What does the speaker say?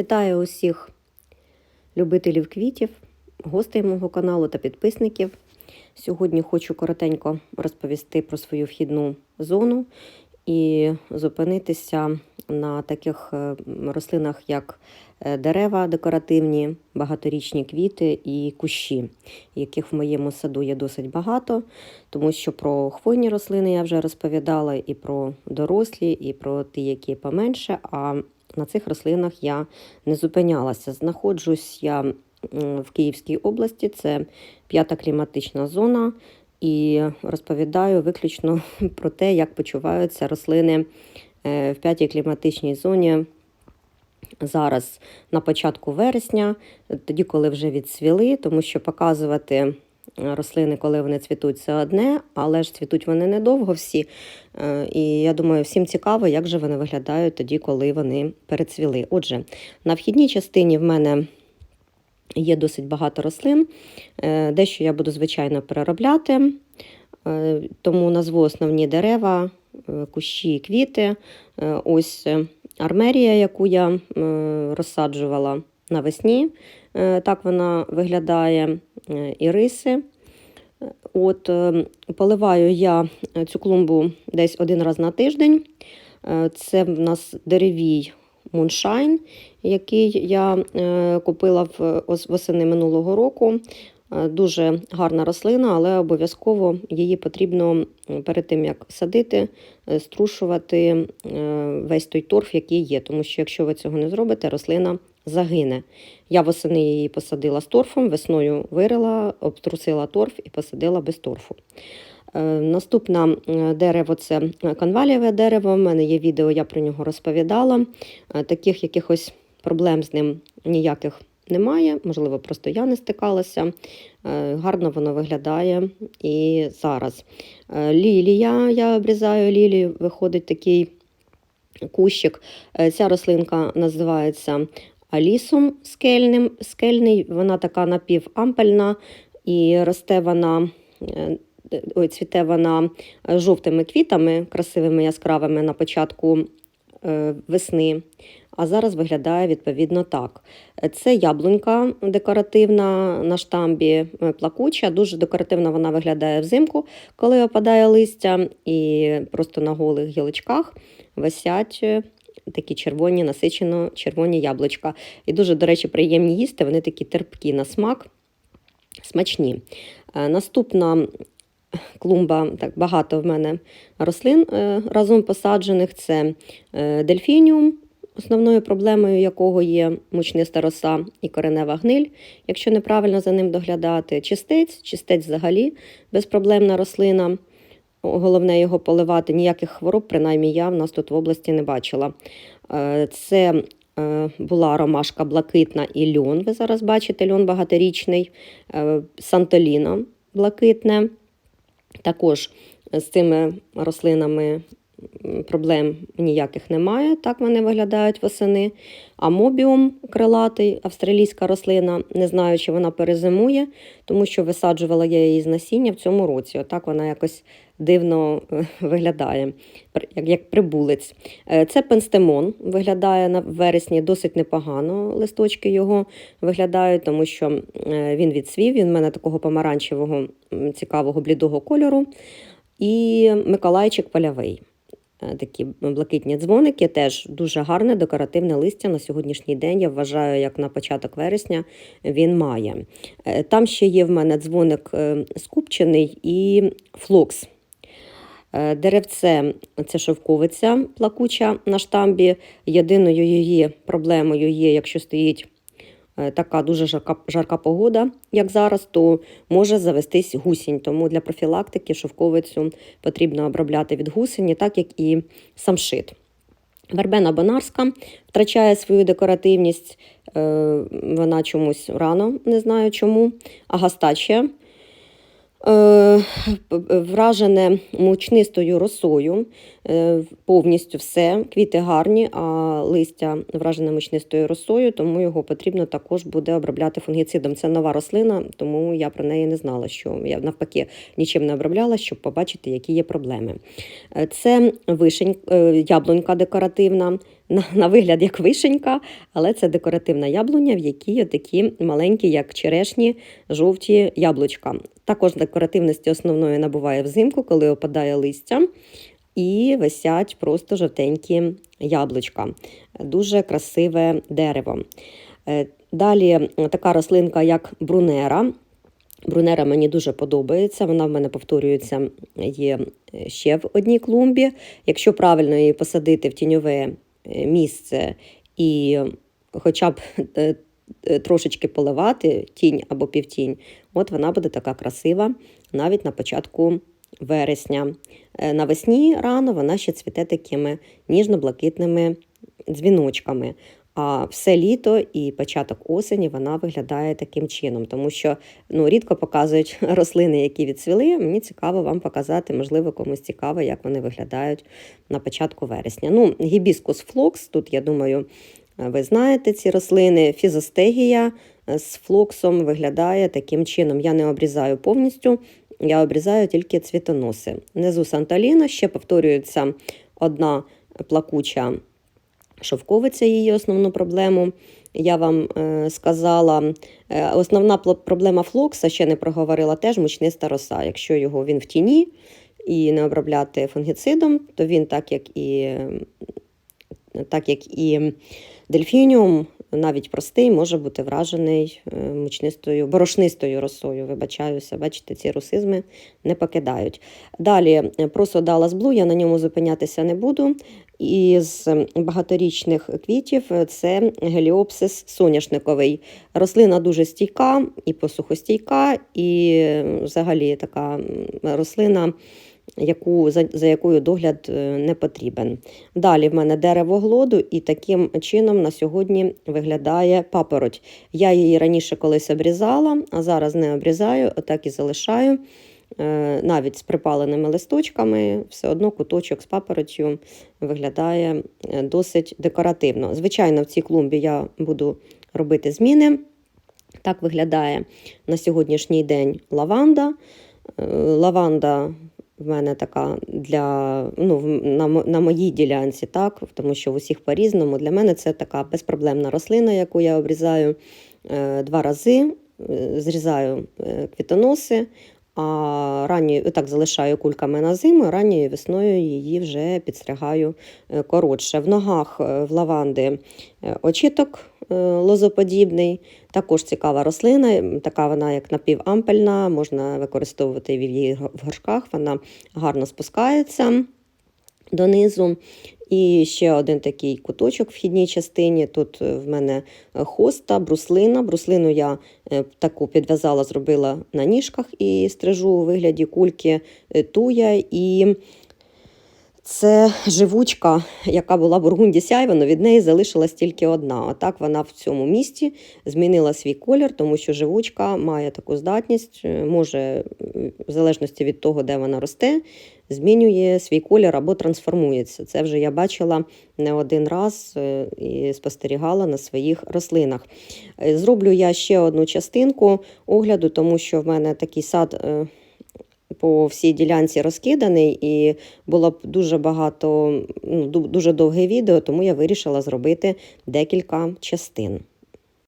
Вітаю усіх любителів квітів, гостей мого каналу та підписників. Сьогодні хочу коротенько розповісти про свою вхідну зону і зупинитися на таких е, рослинах, як е, дерева декоративні, багаторічні квіти і кущі, яких в моєму саду є досить багато, тому що про хвойні рослини я вже розповідала, і про дорослі, і про ті, які поменше. А на цих рослинах я не зупинялася. Знаходжусь я в Київській області, це п'ята кліматична зона, і розповідаю виключно про те, як почуваються рослини е, в п'ятій кліматичній зоні. Зараз на початку вересня, тоді, коли вже відцвіли, тому що показувати рослини, коли вони цвітуть, це одне, але ж цвітуть вони недовго всі. Е, І я думаю, всім цікаво, як же вони виглядають тоді, коли вони перецвіли. Отже, на вхідній частині в мене є досить багато рослин. Е, Дещо я буду, звичайно, переробляти, Е, тому назву основні дерева, е, кущі і квіти. Е, Ось е, армерія, яку я е, розсаджувала навесні. Е, Так вона виглядає. Е, Іриси. Е, От, поливаю я цю клумбу десь один раз на тиждень. Це в нас деревій Moonshine, який я купила в ос- восени минулого року. Дуже гарна рослина, але обов'язково її потрібно перед тим, як садити, струшувати весь той торф, який є. Тому що якщо ви цього не зробите, рослина загине. Я восени її посадила з торфом, весною вирила, обтрусила торф і посадила без торфу. Е, Наступне дерево це канвалієве дерево. У мене є відео, я про нього розповідала. Е, Таких якихось проблем з ним ніяких немає. Можливо, просто я не стикалася. Е, Гарно воно виглядає і зараз. Лілія, я обрізаю лілію, виходить такий кущик. Ця рослинка називається алісом скельним. скельний. Вона така напівампельна і росте вона. е, Ой, цвіте вона жовтими квітами, красивими яскравими на початку е, весни. А зараз виглядає відповідно так. Це яблунька декоративна на штамбі е, плакуча. Дуже декоративно вона виглядає взимку, коли опадає листя, і просто на голих гілочках висять такі червоні, насичено червоні яблучка. І дуже, до речі, приємні їсти, вони такі терпкі на смак, смачні. Е, Наступна клумба, так багато в мене рослин е, разом посаджених. Це е, дельфініум, основною проблемою якого є мучниста роса і коренева гниль, якщо неправильно за ним доглядати. Чистець, чистець взагалі безпроблемна рослина. Головне його поливати, ніяких хвороб, принаймні я в нас тут в області не бачила. Е, Це е, була ромашка блакитна і льон. Ви зараз бачите, льон багаторічний, е, сантоліна блакитне. Також з цими рослинами проблем ніяких немає. Так вони виглядають восени. А мобіум крилатий, австралійська рослина, не знаю, чи вона перезимує, тому що висаджувала я її з насіння в цьому році. Отак вона якось дивно е, виглядає, як, прибулець. Е, Це пенстемон, виглядає на вересні досить непогано. Листочки його виглядають, тому що е, він відсвів, він в мене такого помаранчевого, цікавого блідого кольору. І Миколайчик полявий. Е, Такі блакитні дзвоники, теж дуже гарне декоративне листя на сьогоднішній день. Я вважаю, як на початок вересня він має. Е, Там ще є в мене дзвоник е, скупчений і флокс. Деревце це шовковиця плакуча на штамбі. Єдиною її проблемою є, якщо стоїть така дуже жарка, жарка погода, як зараз, то може завестись гусінь. Тому для профілактики шовковицю потрібно обробляти від гусені, так як і самшит. Вербена бонарська втрачає свою декоративність, е, вона чомусь рано, не знаю чому. Агастачія е, вражене мучнистою росою, е, повністю все. Квіти гарні, а листя вражене мучнистою росою, тому його потрібно також буде обробляти фунгіцидом. Це нова рослина, тому я про неї не знала, що я навпаки нічим не обробляла, щоб побачити, які є проблеми. Е, Це вишень, е, яблунька декоративна, на, на вигляд як вишенька, але це декоративна яблуня, в якій такі маленькі, як черешні, жовті яблучка. Також декоративності основної набуває взимку, коли опадає листя. І висять просто жовтенькі яблучка. Дуже красиве дерево. Е, Далі така рослинка, як брунера. Брунера мені дуже подобається. Вона в мене повторюється є ще в одній клумбі. Якщо правильно її посадити в тіньове е, місце і хоча б е, е, трошечки поливати тінь або півтінь, от вона буде така красива навіть на початку вересня. Е, Навесні рано вона ще цвіте такими ніжно-блакитними дзвіночками. А все літо і початок осені вона виглядає таким чином, тому що ну, рідко показують рослини, які відцвіли. Мені цікаво вам показати, можливо, комусь цікаво, як вони виглядають на початку вересня. Ну, гібіскус флокс, тут, я думаю, ви знаєте ці рослини. Фізостегія з флоксом виглядає таким чином. Я не обрізаю повністю, я обрізаю тільки цвітоноси. Внизу Санталіна ще повторюється одна плакуча шовковиця її основну проблему. Я вам е, сказала, е, основна проблема флокса, ще не проговорила, теж мучниста роса. Якщо його він в тіні і не обробляти фунгіцидом, то він, так як і, так як і дельфініум, навіть простий, може бути вражений е, мучнистою, борошнистою росою. Вибачаюся, бачите, ці русизми не покидають. Далі е, про Dallas Blue, я на ньому зупинятися не буду. Із багаторічних квітів це геліопсис соняшниковий. Рослина дуже стійка і посухостійка, і е, взагалі така рослина, яку, за, за якою догляд е, не потрібен. Далі в мене дерево глоду, і таким чином на сьогодні виглядає папороть. Я її раніше колись обрізала, а зараз не обрізаю, отак і залишаю. Е, Навіть з припаленими листочками, все одно куточок з папоротью виглядає е, досить декоративно. Звичайно, в цій клумбі я буду робити зміни. Так виглядає на сьогоднішній день лаванда. Е, Лаванда в мене така для ну, на, на моїй ділянці, так, тому що в усіх по-різному. Для мене це така безпроблемна рослина, яку я обрізаю два рази, зрізаю квітоноси, а ранньою так залишаю кульками на зиму, ранньою весною її вже підстригаю е, коротше. В ногах е, в лаванди е, очіток лозоподібний. Також цікава рослина, така вона як напівампельна, можна використовувати в її в горшках, вона гарно спускається донизу. І ще один такий куточок в вхідній частині. Тут е, в мене е, хоста, бруслина. Бруслину я е, таку підв'язала, зробила на ніжках і стрижу у вигляді кульки туя. І це живучка, яка була в Бургунді Сяйвано, від неї залишилась тільки одна. Отак вона в цьому місті змінила свій колір, тому що живучка має таку здатність, е, може, в залежності від того, де вона росте, змінює свій колір або трансформується. Це вже я бачила не один раз е, і спостерігала на своїх рослинах. Е, Зроблю я ще одну частинку огляду, тому що в мене такий сад. По всій ділянці розкиданий, і було б дуже багато, ну, дуже довге відео, тому я вирішила зробити декілька частин.